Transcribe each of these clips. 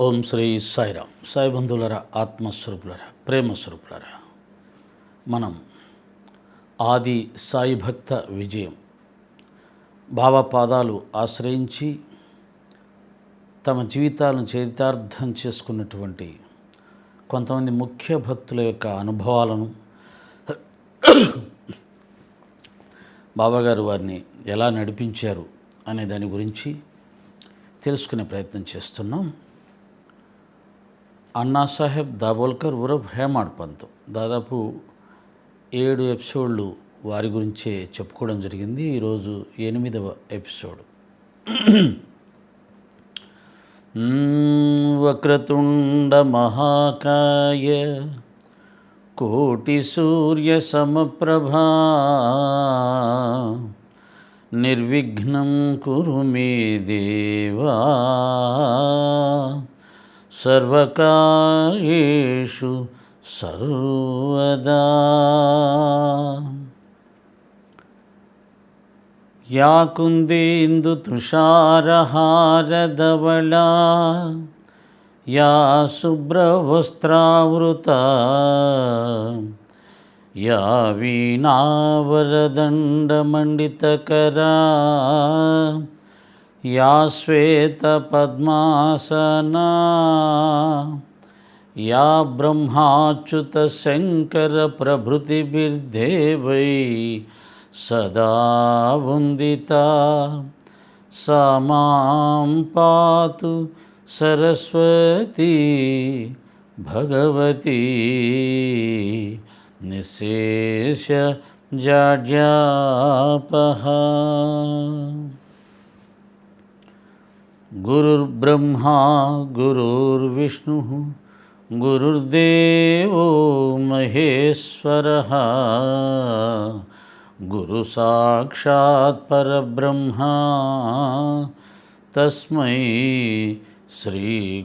ఓం శ్రీ సాయిరామ్. సాయి బంధువులరా ఆత్మస్వరూపులరా ప్రేమస్వరూపులరా మనం ఆది సాయి భక్త విజయం బాబా పాదాలు ఆశ్రయించి తమ జీవితాలను చరితార్థం చేసుకున్నటువంటి కొంతమంది ముఖ్య భక్తుల యొక్క అనుభవాలను బాబాగారు వారిని ఎలా నడిపించారు అనే దాని గురించి తెలుసుకునే ప్రయత్నం చేస్తున్నాం. అన్నా సాహెబ్ దాబోల్కర్ ఉరఫ్ హేమాడ్ పంత్. దాదాపు ఏడు ఎపిసోడ్లు వారి గురించే చెప్పుకోవడం జరిగింది. ఈరోజు ఎనిమిదవ ఎపిసోడ్. వక్రతుండ మహాకాయ కోటి సూర్య సమప్రభా నిర్విఘ్నం కురు మే దేవా. ಸರ್ವಕಾರ್ಯೇಷು ಸರ್ವದಾ. ಯಾಕುಂದೇಂದು ತುಷಾರಹಾರದವಳ? ಯಾ ಶುಭ್ರವಸ್ತ್ರಾವೃತ ಯಾ ವೀಣಾವರದಂಡಮಂಡಿತಕರ? या श्वेतपद्मासना या ब्रह्माच्युतशङ्करप्रभृतिभिर्देवै सदा वन्दिता। सा माँ पातु सरस्वती भगवती। निशेष निशेषजाड्यापः నిశేష జాడ్యాపహ గురుర్బ్రహ్మా గురుర్విష్ణు గురుర్దేవో మహేశ్వర గురు సాక్షాత్ పరబ్రహ్మ తస్మై శ్రీ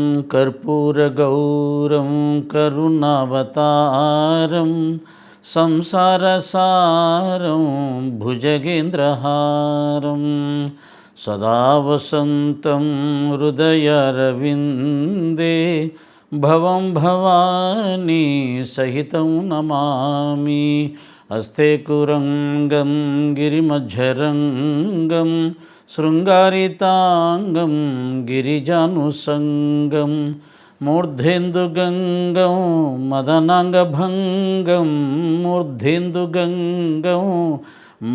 సాధయంతం నమామీశ్వరం సద్గురుం సాయినాథం మ్మ్. కర్పూరగౌరం కరుణావతారం సంసారసారం భుజగేంద్రహారం సదా వసంతం హృదయరవిందే భవం భవానీ శృంగారితాంగం గిరిజానుసంగం మూర్ధేందుగంగం మదనాంగభంగం మూర్ధేందుగంగం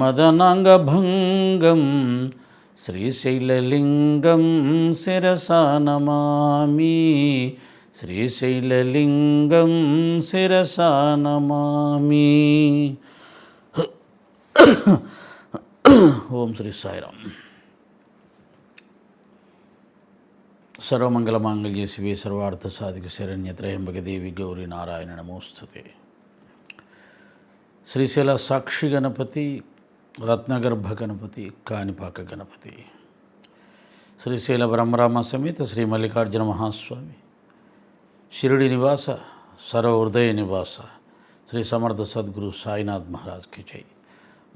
మదనాంగభంగం శ్రీశైలలింగం శిరసా నమామి శ్రీశైలలింగం శిరసా నమామి. ఓం శ్రీ సాయిరామ్. సర్వమంగళమాంగళ్య శివే సర్వార్థ సాధిక శరణ్య త్రయంబక దేవి గౌరీ నారాయణ నమోస్తుతే. శ్రీశైల సాక్షి గణపతి రత్నగర్భ గణపతి కానిపాక గణపతి. శ్రీశైల బ్రహ్మరామ సమేత శ్రీ మల్లికార్జున మహాస్వామి. షిరిడి నివాస సర్వహృదయ నివాస శ్రీ సమర్థ సద్గురు సాయినాథ్ మహారాజ్కి జై.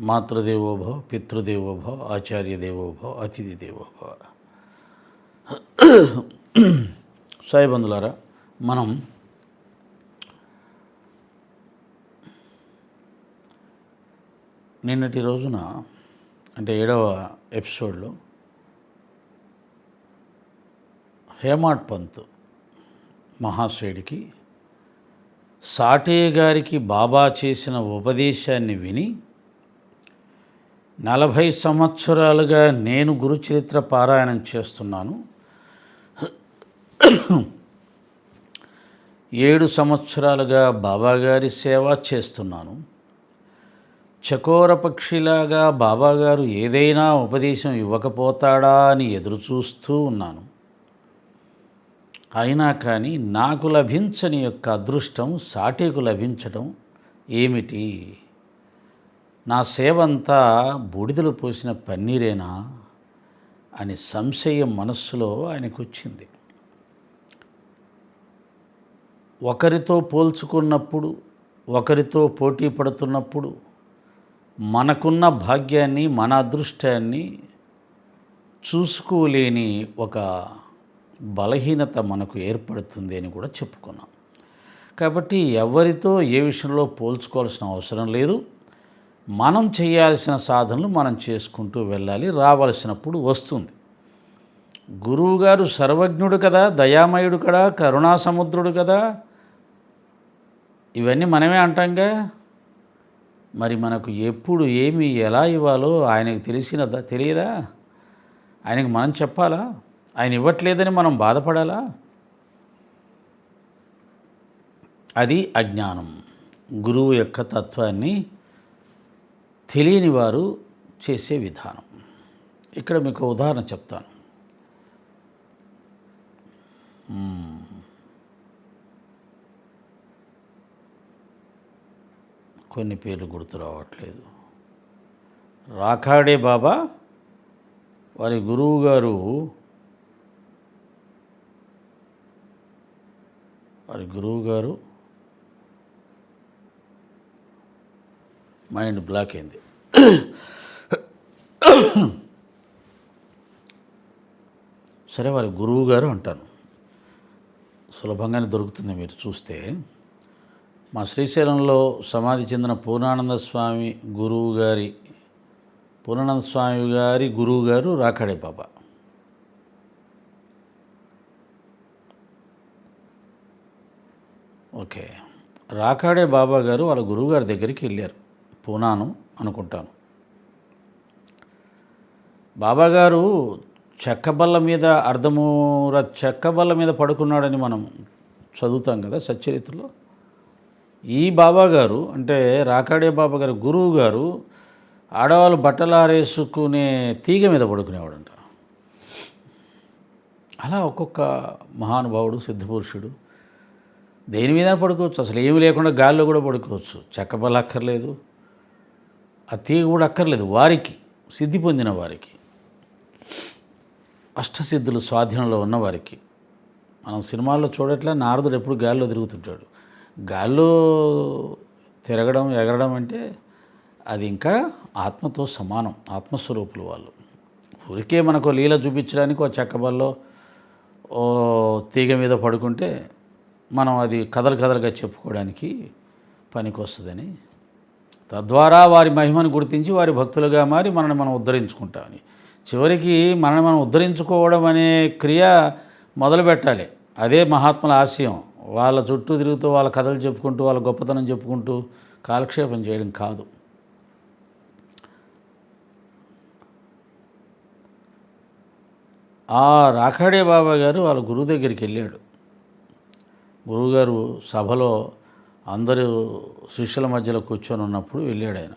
మాతృదేవోభవ పితృదేవోభవ ఆచార్య దేవోభవ అతిథి దేవోభవ. సాయి బంధులారా మనం నిన్నటి రోజున అంటే ఏడవ ఎపిసోడ్లో హేమాడ్ పంత్ మహాశయుడికి సాటే గారికి బాబా చేసిన ఉపదేశాన్ని విని నలభై సంవత్సరాలుగా నేను గురుచరిత్ర పారాయణం చేస్తున్నాను. ఏడు సంవత్సరాలుగా బాబాగారి సేవ చేస్తున్నాను. చకోర పక్షిలాగా బాబాగారు ఏదైనా ఉపదేశం ఇవ్వకపోతాడా అని ఎదురుచూస్తూ ఉన్నాను. అయినా కానీ నాకు లభించని యొక్క అదృష్టం సాటికు లభించడం ఏమిటి? నా సేవంతా బూడిదలు పోసిన పన్నీరేనా? అని సంశయం మనస్సులో ఆయనకు వచ్చింది ఒకరితో పోల్చుకున్నప్పుడు ఒకరితో పోటీ పడుతున్నప్పుడు మనకున్న భాగ్యాన్ని మన అదృష్టాన్ని చూసుకోలేని ఒక బలహీనత మనకు ఏర్పడుతుంది అని కూడా చెప్పుకున్నాం. కాబట్టి ఎవరితో ఏ విషయంలో పోల్చుకోవాల్సిన అవసరం లేదు. మనం చేయాల్సిన సాధనలు మనం చేసుకుంటూ వెళ్ళాలి రావాల్సినప్పుడు వస్తుంది. గురువుగారు సర్వజ్ఞుడు కదా దయామయుడు కదా కరుణా సముద్రుడు కదా ఇవన్నీ మనమే అంటాంగా? మరి మనకు ఎప్పుడు ఏమి ఎలా ఇవ్వాలో ఆయనకు తెలిసినదా తెలియదా? ఆయనకు మనం చెప్పాలా? ఆయన ఇవ్వట్లేదని మనం బాధపడాలా? అది అజ్ఞానం. గురువు యొక్క తత్వాన్ని తెలియని వారు చేసే విధానం. ఇక్కడ మీకు ఉదాహరణ చెప్తాను. కొన్ని పేర్లు గుర్తు రావట్లేదు. రాకాడే బాబా వారి గురువు గారు వారి గురువు గారు మైండ్ బ్లాక్ అయింది. సరే వారి గురువు గారు అంటాను. సులభంగానే దొరుకుతుంది మీరు చూస్తే. మా శ్రీశైలంలో సమాధి చెందిన పూర్ణానంద స్వామి గురువు గారి పూర్ణానంద స్వామి గారి గురువు గారు రాఖడే బాబా ఓకే. రాఖాడే బాబా గారు వాళ్ళ గురువుగారి దగ్గరికి వెళ్ళారు. పూనాను అనుకుంటాను. బాబాగారు చెక్కబల్ల మీద అర్ధమూర చెక్కబల్ల మీద పడుకున్నాడని మనం చదువుతాం కదా సచ్చరిత్రలో? ఈ బాబా గారు అంటే రాకాడే బాబా గారు గురువు గారు ఆడవాళ్ళు బట్టలు ఆరేసుకునే తీగ మీద పడుకునేవాడంట. అలా ఒక్కొక్క మహానుభావుడు సిద్ధపురుషుడు దేని మీద పడుకోవచ్చు. అసలు ఏమి లేకుండా గాల్లో కూడా పడుకోవచ్చు. చెక్కబల్ల అక్కర్లేదు. ఆ తీగ కూడా అక్కర్లేదు వారికి సిద్ధి పొందిన వారికి. అష్టసిద్ధులు స్వాధీనంలో ఉన్న వారికి. మనం సినిమాల్లో చూడట్లే నారదుడు ఎప్పుడు గాల్లో తిరుగుతుంటాడు. గాల్లో తిరగడం ఎగరడం అంటే అది ఇంకా ఆత్మతో సమానం ఆత్మస్వరూపులు వాళ్ళు. ఊరికే మనకు లీల చూపించడానికి ఒక చెక్కబల్లో ఓ తీగ మీద పడుకుంటే మనం అది కథలు కథలుగా చెప్పుకోవడానికి పనికొస్తుందని. తద్వారా వారి మహిమను గుర్తించి వారి భక్తులుగా మారి మనల్ని మనం ఉద్ధరించుకుంటామని. చివరికి మనల్ని మనం ఉద్ధరించుకోవడం అనే క్రియ మొదలు పెట్టాలి అదే మహాత్ముల ఆశయం. వాళ్ళ చుట్టూ తిరుగుతూ వాళ్ళ కథలు చెప్పుకుంటూ వాళ్ళ గొప్పతనం చెప్పుకుంటూ కాలక్షేపం చేయడం కాదు. ఆ రాఖాడే బాబా గారు వాళ్ళ గురువు దగ్గరికి వెళ్ళాడు. గురువుగారు సభలో అందరూ శిష్యుల మధ్యలో కూర్చొని ఉన్నప్పుడు వెళ్ళాడు ఆయన.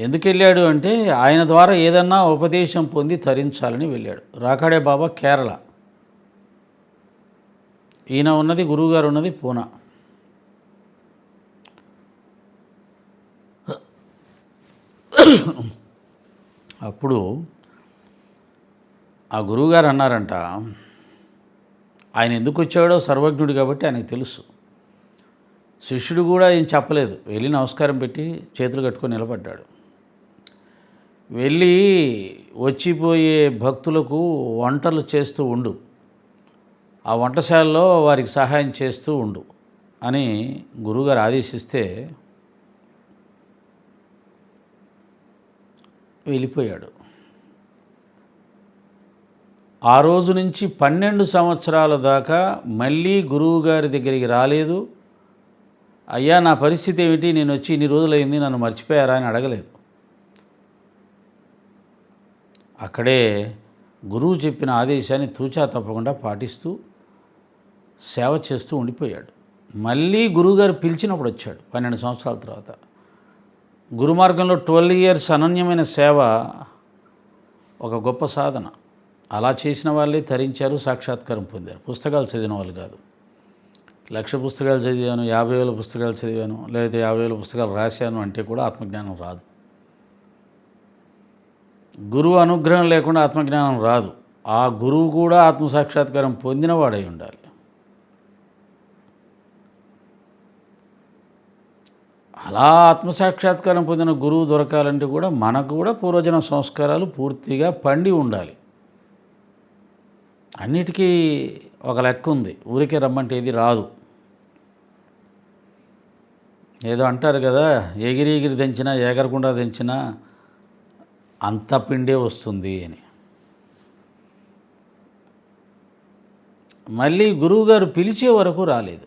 ఎందుకు వెళ్ళాడు అంటే ఆయన ద్వారా ఏదన్నా ఉపదేశం పొంది తరించాలని వెళ్ళాడు. రాకాడే బాబా కేరళ. ఈయన ఉన్నది గురువుగారు ఉన్నది పూనా. అప్పుడు ఆ గురువుగారు అన్నారంట ఆయన ఎందుకు వచ్చాడో సర్వజ్ఞుడు కాబట్టి ఆయనకు తెలుసు. శిష్యుడు కూడా ఏం చెప్పలేదు. వెళ్ళి నమస్కారం పెట్టి చేతులు కట్టుకొని నిలబడ్డాడు. వెళ్ళి వచ్చిపోయే భక్తులకు వంటలు చేస్తూ ఉండు. ఆ వంటశాలలో వారికి సహాయం చేస్తూ ఉండు అని గురువుగారు ఆదేశిస్తే వెళ్ళిపోయాడు. ఆ రోజు నుంచి పన్నెండు సంవత్సరాల దాకా మళ్ళీ గురువు గారి దగ్గరికి రాలేదు. అయ్యా నా పరిస్థితి ఏమిటి? నేను వచ్చి ఇన్ని రోజులైంది నన్ను మర్చిపోయారా అని అడగలేదు. అక్కడే గురువు చెప్పిన ఆదేశాన్ని తూచా తప్పకుండా పాటిస్తూ సేవ చేస్తూ ఉండిపోయాడు. మళ్ళీ గురువుగారు పిలిచినప్పుడు వచ్చాడు పన్నెండు సంవత్సరాల తర్వాత. గురుమార్గంలో ట్వెల్వ్ ఇయర్స్ అనన్యమైన సేవ ఒక గొప్ప సాధన. అలా చేసిన వాళ్ళే తరించారు సాక్షాత్కారం పొందారు. పుస్తకాలు చదివిన వాళ్ళు కాదు. లక్ష పుస్తకాలు చదివాను యాభై వేల పుస్తకాలు చదివాను లేదా యాభై వేల పుస్తకాలు రాశాను అంటే కూడా ఆత్మజ్ఞానం రాదు. గురువు అనుగ్రహం లేకుండా ఆత్మజ్ఞానం రాదు. ఆ గురువు కూడా ఆత్మసాక్షాత్కారం పొందినవాడై ఉండాలి. అలా ఆత్మసాక్షాత్కారం పొందిన గురువు దొరకాలంటే కూడా మనకు కూడా పూర్వజన సంస్కారాలు పూర్తిగా పండి ఉండాలి. అన్నిటికీ ఒక లెక్క ఉంది. ఊరికే రమ్మంటే ఏది రాదు. ఏదో అంటారు కదా ఎగిరి ఎగిరి దంచినా ఎగరకుండా దంచినా అంత పిండే వస్తుంది అని. మళ్ళీ గురువుగారు పిలిచే వరకు రాలేదు.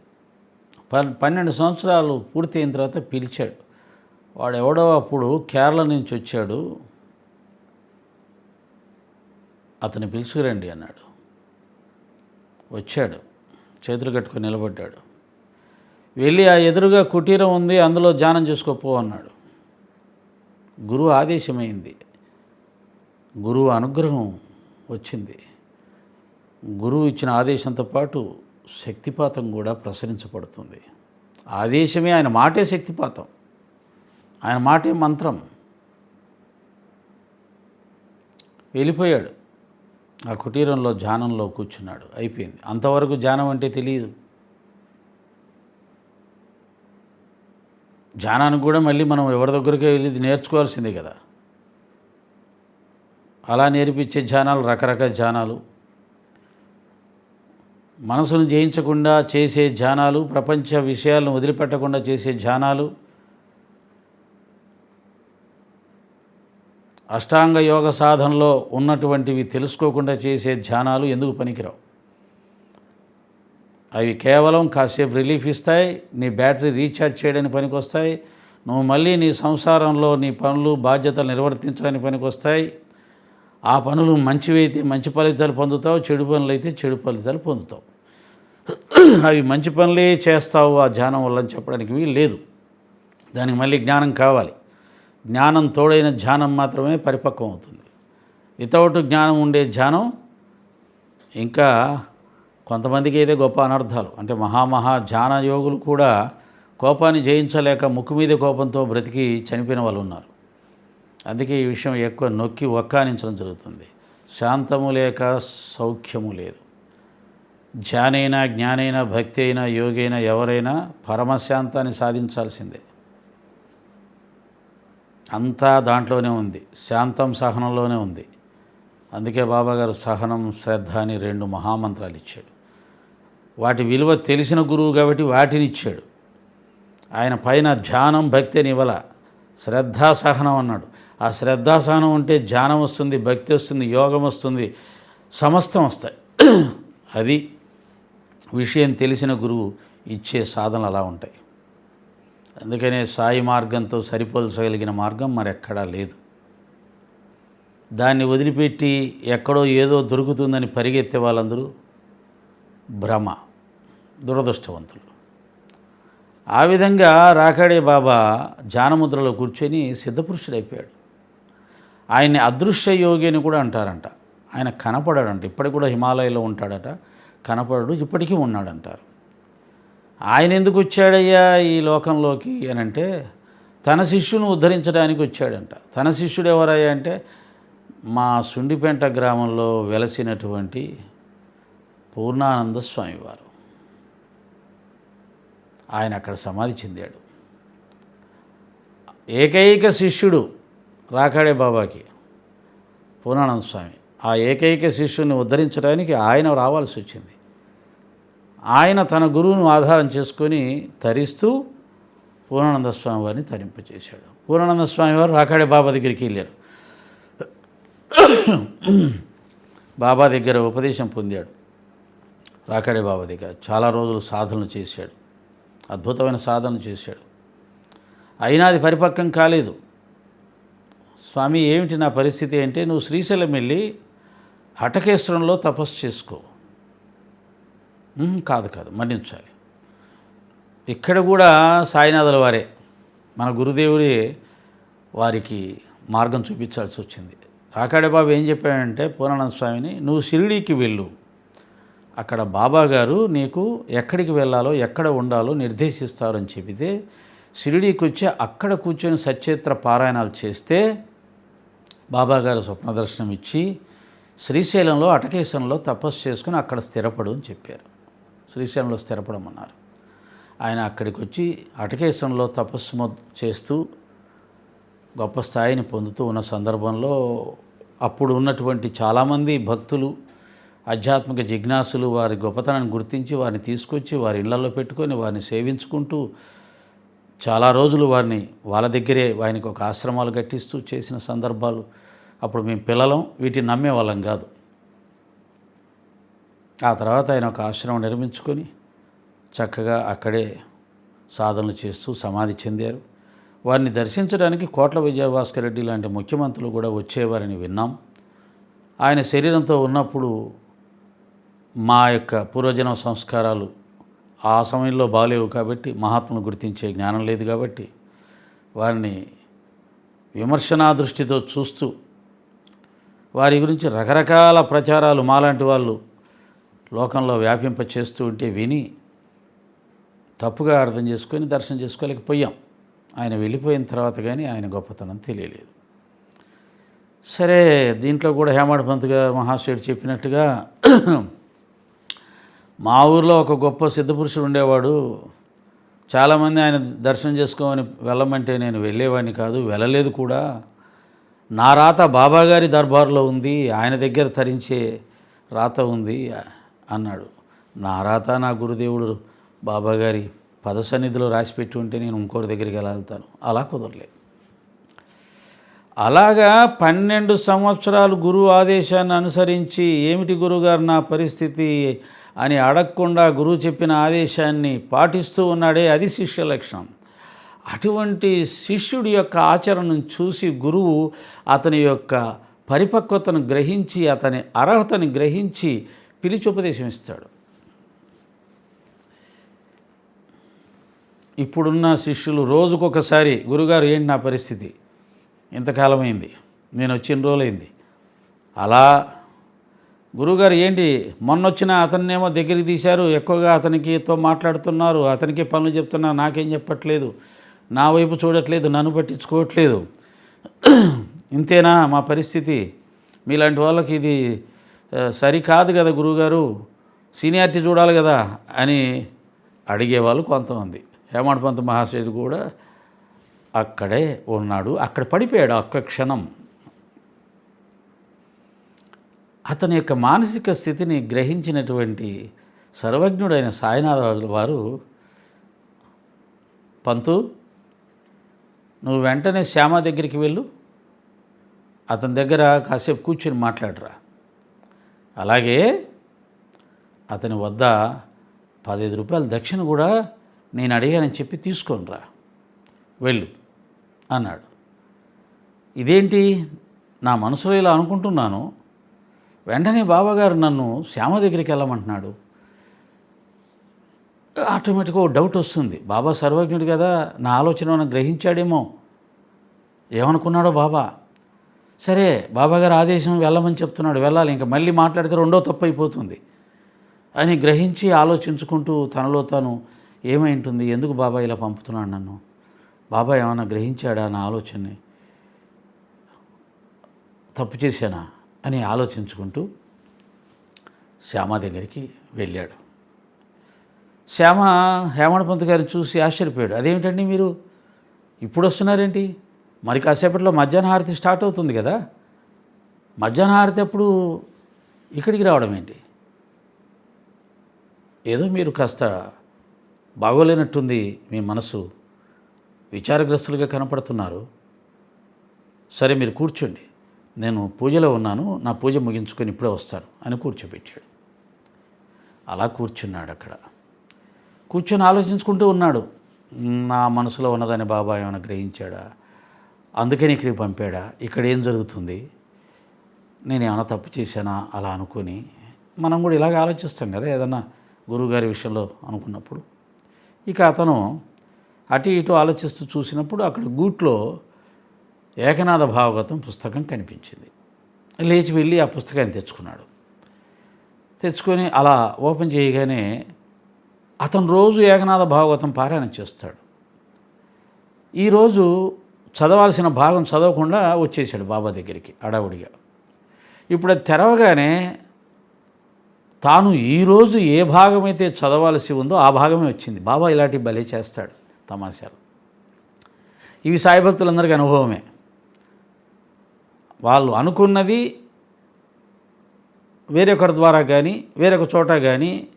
పన్నెండు సంవత్సరాలు పూర్తయిన తర్వాత పిలిచాడు. వాడు ఎవడో అప్పుడు కేరళ నుంచి వచ్చాడు. అతను పిలుచుకురండి అన్నాడు. వచ్చాడు. చేతులు కట్టుకొని నిలబడ్డాడు. వెళ్ళి ఆ ఎదురుగా కుటీరం ఉంది అందులో ధ్యానం చేసుకోపో అన్నాడు. గురువు ఆదేశమైంది. గురువు అనుగ్రహం వచ్చింది. గురువు ఇచ్చిన ఆదేశంతో పాటు శక్తిపాతం కూడా ప్రసరించబడుతుంది. ఆదేశమే ఆయన మాటే శక్తిపాతం. ఆయన మాటే మంత్రం. వెళ్ళిపోయాడు. ఆ కుటీరంలో ధ్యానంలో కూర్చున్నాడు. అయిపోయింది. అంతవరకు ధ్యానం అంటే తెలియదు ధ్యానానికి కూడా మళ్ళీ మనం ఎవరి దగ్గరికి వెళ్ళి నేర్చుకోవాల్సిందే కదా. అలా నేర్పించే ధ్యానాలు రకరకాల ధ్యానాలు. మనసును జయించకుండా చేసే ధ్యానాలు ప్రపంచ విషయాలను వదిలిపెట్టకుండా చేసే ధ్యానాలు అష్టాంగ యోగ సాధనలో ఉన్నటువంటివి తెలుసుకోకుండా చేసే ధ్యానాలు ఎందుకు పనికిరావు? అవి కేవలం కాసేపు రిలీఫ్ ఇస్తాయి నీ బ్యాటరీ రీఛార్జ్ చేయడానికి పనికొస్తాయి నువ్వు మళ్ళీ నీ సంసారంలో నీ పనులు బాధ్యతలు నిర్వర్తించడానికి పనికొస్తాయి ఆ పనులు మంచివైతే మంచి ఫలితాలు పొందుతావు చెడు పనులు అయితే చెడు ఫలితాలు పొందుతావు. అవి మంచి పనులే చేస్తావు ఆ ధ్యానం వల్ల అని చెప్పడానికి వీలు లేదు. దానికి మళ్ళీ జ్ఞానం కావాలి. జ్ఞానం తోడైన ధ్యానం మాత్రమే పరిపక్వం అవుతుంది. వితౌట్ జ్ఞానం ఉండే ధ్యానం ఇంకా కొంతమందికి అయితే గొప్ప అనర్థాలు. అంటే మహామహా ధ్యాన యోగులు కూడా కోపాన్ని జయించలేక ముక్కు మీద కోపంతో బ్రతికి చనిపోయిన వాళ్ళు ఉన్నారు. అందుకే ఈ విషయం ఎక్కువ నొక్కి ఒక్కానించడం జరుగుతుంది. శాంతము లేక సౌఖ్యము లేదు. ధ్యానైనా జ్ఞానైనా భక్తి అయినా యోగైనా ఎవరైనా పరమశాంతాన్ని సాధించాల్సిందే. అంతా దాంట్లోనే ఉంది. శాంతం సహనంలోనే ఉంది. అందుకే బాబాగారు సహనం శ్రద్ధ అని రెండు మహామంత్రాలు ఇచ్చాడు. వాటి విలువ తెలిసిన గురువు కాబట్టి వాటిని ఇచ్చాడు. ఆయన పైన ధ్యానం భక్తి అని ఇవ్వాల. శ్రద్ధా సహనం అన్నాడు. ఆ శ్రద్ధాసనం ఉంటే ధ్యానం వస్తుంది భక్తి వస్తుంది యోగం వస్తుంది సమస్తం వస్తాయి. అది విషయం తెలిసిన గురువు ఇచ్చే సాధనలు అలా ఉంటాయి. అందుకనే సాయి మార్గంతో సరిపోల్చగలిగిన మార్గం మరెక్కడా లేదు. దాన్ని వదిలిపెట్టి ఎక్కడో ఏదో దొరుకుతుందని పరిగెత్తే వాళ్ళందరూ భ్రమ దురదృష్టవంతులు. ఆ విధంగా రాకాడే బాబా జానముద్రలో కూర్చొని సిద్ధపురుషుడైపోయాడు. ఆయన్ని అదృశ్య యోగి అని కూడా అంటారంట. ఆయన కనపడడంట. ఇప్పటికి కూడా హిమాలయలో ఉంటాడట. కనపడడు. ఇప్పటికీ ఉన్నాడంటారు. ఆయన ఎందుకు వచ్చాడయ్యా ఈ లోకంలోకి అని అంటే తన శిష్యును ఉద్ధరించడానికి వచ్చాడంట. తన శిష్యుడు ఎవరయ్యా అంటే మా సుండిపేంట గ్రామంలో వెలసినటువంటి పూర్ణానంద స్వామివారు ఆయన అక్కడ సమాధి చెందాడు. ఏకైక శిష్యుడు రాకాడే బాబాకి పూర్ణానంద స్వామి ఆ ఏకైక శిష్యుని ఉద్ధరించడానికి ఆయన రావాల్సి వచ్చింది. ఆయన తన గురువును ఆధారం చేసుకొని తరిస్తూ పూర్ణానంద స్వామి వారిని తరింపచేశాడు పూర్ణానంద స్వామి వారు రాకాడే బాబా దగ్గరికి వెళ్ళారు. బాబా దగ్గర ఉపదేశం పొందాడు. రాకాడే బాబా దగ్గర చాలా రోజులు సాధనలు చేశాడు. అద్భుతమైన సాధన చేశాడు. అయినా అది పరిపక్వం కాలేదు. స్వామి ఏమిటి నా పరిస్థితి అంటే నువ్వు శ్రీశైలం వెళ్ళి హటకేశ్వరంలో తపస్సు చేసుకో. కాదు కాదు మన్నించాలి. ఇక్కడ కూడా సాయినాథుల వారే మన గురుదేవుడే వారికి మార్గం చూపించాల్సి వచ్చింది. రాకాడే బాబు ఏం చెప్పాడంటే పూర్ణానంద స్వామిని నువ్వు షిరిడీకి వెళ్ళు. అక్కడ బాబా గారు నీకు ఎక్కడికి వెళ్ళాలో ఎక్కడ ఉండాలో నిర్దేశిస్తారని చెబితే షిరిడీకి వచ్చి అక్కడ కూర్చొని సచేత్ర పారాయణాలు చేస్తే బాబాగారు స్వప్న దర్శనం ఇచ్చి శ్రీశైలంలో అటకేశంలో తపస్సు చేసుకుని అక్కడ స్థిరపడు అని చెప్పారు. శ్రీశైలంలో స్థిరపడమన్నారు. ఆయన అక్కడికి వచ్చి అటకేశంలో తపస్సు చేస్తూ గొప్ప స్థాయిని పొందుతూ ఉన్న సందర్భంలో అప్పుడు ఉన్నటువంటి చాలామంది భక్తులు ఆధ్యాత్మిక జిజ్ఞాసులు వారి గొప్పతనాన్ని గుర్తించి వారిని తీసుకొచ్చి వారి ఇళ్ళలో పెట్టుకొని వారిని సేవించుకుంటూ చాలా రోజులు వారిని వాళ్ళ దగ్గరే ఆయనకు ఒక ఆశ్రమాలు కట్టిస్తూ చేసిన సందర్భాలు అప్పుడు మేము పిల్లలం వీటిని నమ్మే వాళ్ళం కాదు. ఆ తర్వాత ఆయన ఒక ఆశ్రమం నిర్మించుకొని చక్కగా అక్కడే సాధనలు చేస్తూ సమాధి చెందారు. వారిని దర్శించడానికి కోట్ల విజయభాస్కర్ రెడ్డి లాంటి ముఖ్యమంత్రులు కూడా వచ్చేవారని విన్నాం. ఆయన శరీరంతో ఉన్నప్పుడు మా యొక్క పూర్వజన్మ సంస్కారాలు ఆ సమయంలో బాలేవు కాబట్టి మహాత్మును గుర్తించే జ్ఞానం లేదు కాబట్టి వారిని విమర్శనా దృష్టితో చూస్తూ వారి గురించి రకరకాల ప్రచారాలు మాలాంటి వాళ్ళు లోకంలో వ్యాపింప చేస్తూ ఉంటే విని తప్పుగా అర్థం చేసుకొని దర్శనం చేసుకోలేకపోయాం. ఆయన వెళ్ళిపోయిన తర్వాత కానీ ఆయన గొప్పతనం తెలియలేదు. సరే దీంట్లో కూడా హేమాడ్ పంత్ గారు మహాశయుడు చెప్పినట్టుగా మా ఊర్లో ఒక గొప్ప సిద్ధపురుషుడు ఉండేవాడు. చాలామంది ఆయన దర్శనం చేసుకోమని వెళ్ళమంటే నేను వెళ్ళేవాడిని కాదు వెళ్ళలేదు కూడా. నా రాత బాబాగారి దర్బార్లో ఉంది ఆయన దగ్గర తరించే రాత ఉంది అన్నాడు. నా రాత నా గురుదేవుడు బాబాగారి పద సన్నిధిలో రాసిపెట్టి ఉంటే నేను ఇంకోరి దగ్గరికి వెళ్ళతాను వెళ్తాను? అలా కుదరలే. అలాగా పన్నెండు సంవత్సరాలు గురువు ఆదేశాన్ని అనుసరించి ఏమిటి గురుగారు నా పరిస్థితి అని అడగకుండా గురువు చెప్పిన ఆదేశాన్ని పాటిస్తూ ఉన్నాడే అది శిష్య లక్షణం అటువంటి శిష్యుడి యొక్క ఆచరణను చూసి గురువు అతని యొక్క పరిపక్వతను గ్రహించి అతని అర్హతని గ్రహించి పిలిచి ఉపదేశం ఇస్తాడు. ఇప్పుడున్న శిష్యులు రోజుకొకసారి గురుగారు ఏంటి నా పరిస్థితి? ఇంతకాలమైంది. నేను వచ్చిన రోజులైంది. అలా గురుగారు ఏంటి? మొన్న వచ్చిన అతన్నేమో దగ్గరికి తీశారు ఎక్కువగా అతనికితో మాట్లాడుతున్నారు అతనికి పనులు చెప్తున్నారు నాకేం చెప్పట్లేదు. నా వైపు చూడట్లేదు నన్ను పట్టించుకోవట్లేదు. ఇంతేనా మా పరిస్థితి? మీలాంటి వాళ్ళకి ఇది సరికాదు కదా గురువుగారు. సీనియారిటీ చూడాలి కదా అని అడిగేవాళ్ళు కొంతమంది. హేమంత్ పంత్ మహాశయుడు కూడా అక్కడే ఉన్నాడు. అక్కడ పడిపోయాడు ఒక్క క్షణం. అతని యొక్క మానసిక స్థితిని గ్రహించినటువంటి సర్వజ్ఞుడైన సాయినాథ వారు పంతు నువ్వు వెంటనే శ్యామ దగ్గరికి వెళ్ళు. అతని దగ్గర కాసేపు కూర్చొని మాట్లాడరా. అలాగే అతని వద్ద పదహైదు రూపాయల దక్షిణ కూడా నేను అడిగానని చెప్పి తీసుకొనిరా. వెళ్ళు అన్నాడు. ఇదేంటి? నా మనసులో ఇలా అనుకుంటున్నాను. వెంటనే బాబాగారు నన్ను శ్యామ దగ్గరికి వెళ్ళమంటున్నాడు. ఆటోమేటిక్గా ఓ డౌట్ వస్తుంది. బాబా సర్వజ్ఞుడు కదా నా ఆలోచన ఏమైనా గ్రహించాడేమో? ఏమనుకున్నాడో బాబా? సరే బాబాగారు ఆదేశం వెళ్ళమని చెప్తున్నాడు వెళ్ళాలి. ఇంకా మళ్ళీ మాట్లాడితే రెండో తప్పు అయిపోతుంది. అని గ్రహించి ఆలోచించుకుంటూ తనలో తాను ఏమై ఉంటుంది? ఎందుకు బాబా ఇలా పంపుతున్నాడు నన్ను? బాబా ఏమైనా గ్రహించాడా నా ఆలోచనని? తప్పు చేశానా? అని ఆలోచించుకుంటూ శ్యామ దగ్గరికి వెళ్ళాడు. శ్యామ హేమణ పంత్ గారిని చూసి ఆశ్చర్యపోయాడు. అదేమిటండి మీరు? ఇప్పుడు వస్తున్నారేంటి? మరి కాసేపట్లో మధ్యాహ్న హారతి స్టార్ట్ అవుతుంది కదా. మధ్యాహ్న హారతి అప్పుడు ఇక్కడికి రావడం ఏంటి? ఏదో మీరు కాస్త బాగోలేనట్టుంది మీ మనసు. విచారగ్రస్తులుగా కనపడుతున్నారు. సరే మీరు కూర్చోండి. నేను పూజలో ఉన్నాను. నా పూజ ముగించుకొని ఇప్పుడే వస్తాను అని కూర్చోబెట్టాడు. అలా కూర్చున్నాడు అక్కడ. కూర్చొని ఆలోచించుకుంటూ ఉన్నాడు. నా మనసులో ఉన్నదని బాబా ఏమైనా గ్రహించాడా? అందుకని ఇక్కడికి పంపాడా? ఇక్కడ ఏం జరుగుతుంది? నేను ఏమైనా తప్పు చేశానా? అలా అనుకొని మనం కూడా ఇలాగ ఆలోచిస్తాం కదా ఏదన్నా గురువుగారి విషయంలో అనుకున్నప్పుడు. ఇక అతను అటు ఇటు ఆలోచిస్తూ చూసినప్పుడు అక్కడ గూట్లో ఏకనాథ భాగవతం పుస్తకం కనిపించింది. లేచి వెళ్ళి ఆ పుస్తకాన్ని తెచ్చుకున్నాడు. తెచ్చుకొని అలా ఓపెన్ చేయగానే అతను రోజు ఏకనాథ భాగవతం పారాయణ చేస్తాడు. ఈరోజు చదవాల్సిన భాగం చదవకుండా వచ్చేసాడు బాబా దగ్గరికి అడావుడిగా. ఇప్పుడు అది తెరవగానే తాను ఈరోజు ఏ భాగమైతే చదవాల్సి ఉందో ఆ భాగమే వచ్చింది. బాబా ఇలాంటి బలే చేస్తాడు తమాషాలు. ఇవి సాయి భక్తులందరికీ అనుభవమే. వాళ్ళు అనుకున్నది వేరొకరి ద్వారా కానీ వేరొక చోట కానీ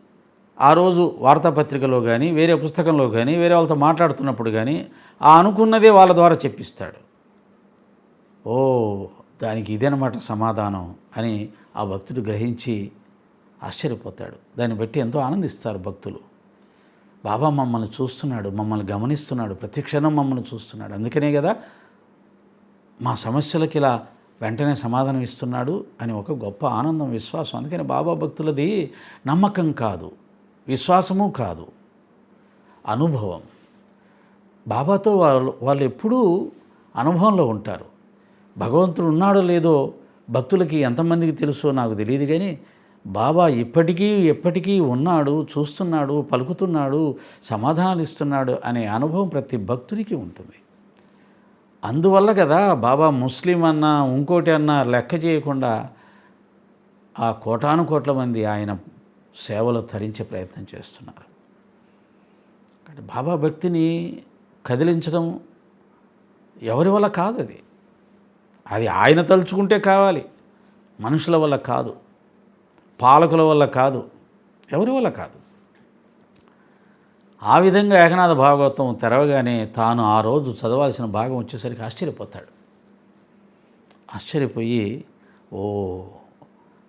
ఆ రోజు వార్తాపత్రికలో కానీ వేరే పుస్తకంలో కానీ వేరే వాళ్ళతో మాట్లాడుతున్నప్పుడు కానీ ఆ అనుకున్నదే వాళ్ళ ద్వారా చెప్పిస్తాడు. ఓ దానికి ఇదేనమాట సమాధానం అని ఆ భక్తుడు గ్రహించి ఆశ్చర్యపోతాడు. దాన్ని బట్టి ఎంతో ఆనందిస్తారు భక్తులు. బాబా మమ్మల్ని చూస్తున్నాడు మమ్మల్ని గమనిస్తున్నాడు ప్రతి క్షణం మమ్మల్ని చూస్తున్నాడు. అందుకనే కదా మా సమస్యలకి ఇలా వెంటనే సమాధానం ఇస్తున్నాడు అని ఒక గొప్ప ఆనందం విశ్వాసం. అందుకని బాబా భక్తులది నమ్మకం కాదు. విశ్వాసము కాదు. అనుభవం. బాబాతో వాళ్ళు వాళ్ళు ఎప్పుడూ అనుభవంలో ఉంటారు. భగవంతుడు ఉన్నాడో లేదో భక్తులకి ఎంతమందికి తెలుసో నాకు తెలియదు కానీ బాబా ఇప్పటికీ ఎప్పటికీ ఉన్నాడు చూస్తున్నాడు పలుకుతున్నాడు సమాధానాలు ఇస్తున్నాడు అనే అనుభవం ప్రతి భక్తుడికి ఉంటుంది. అందువల్ల కదా బాబా ముస్లిం అన్నా ఇంకోటి అన్నా లెక్క చేయకుండా ఆ కోటాను కోట్ల మంది ఆయన సేవలు తరించే ప్రయత్నం చేస్తున్నారు. కాబట్టి బాబా భక్తిని కదిలించడం ఎవరి వల్ల కాదు అది. అది ఆయన తలుచుకుంటే కావాలి. మనుషుల వల్ల కాదు. పాలకుల వల్ల కాదు. ఎవరి వల్ల కాదు. ఆ విధంగా ఏకనాథ భాగవతం తెరవగానే తాను ఆ రోజు చదవాల్సిన భాగం వచ్చేసరికి ఆశ్చర్యపోతాడు. ఆశ్చర్యపోయి ఓ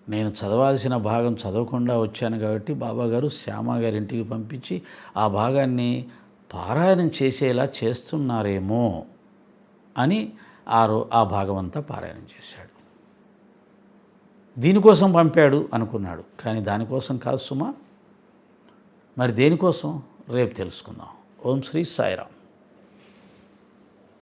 నేను చదవాల్సిన భాగం చదవకుండా వచ్చాను కాబట్టి బాబాగారు శ్యామ గారి ఇంటికి పంపించి ఆ భాగాన్ని పారాయణం చేసేలా చేస్తున్నారేమో అని ఆ రో ఆ భాగం అంతా పారాయణం చేశాడు. దీనికోసం పంపాడు అనుకున్నాడు. కానీ దానికోసం కాదు సుమా. మరి దేనికోసం? రేపు తెలుసుకుందాం. ఓం శ్రీ సాయిరామ్.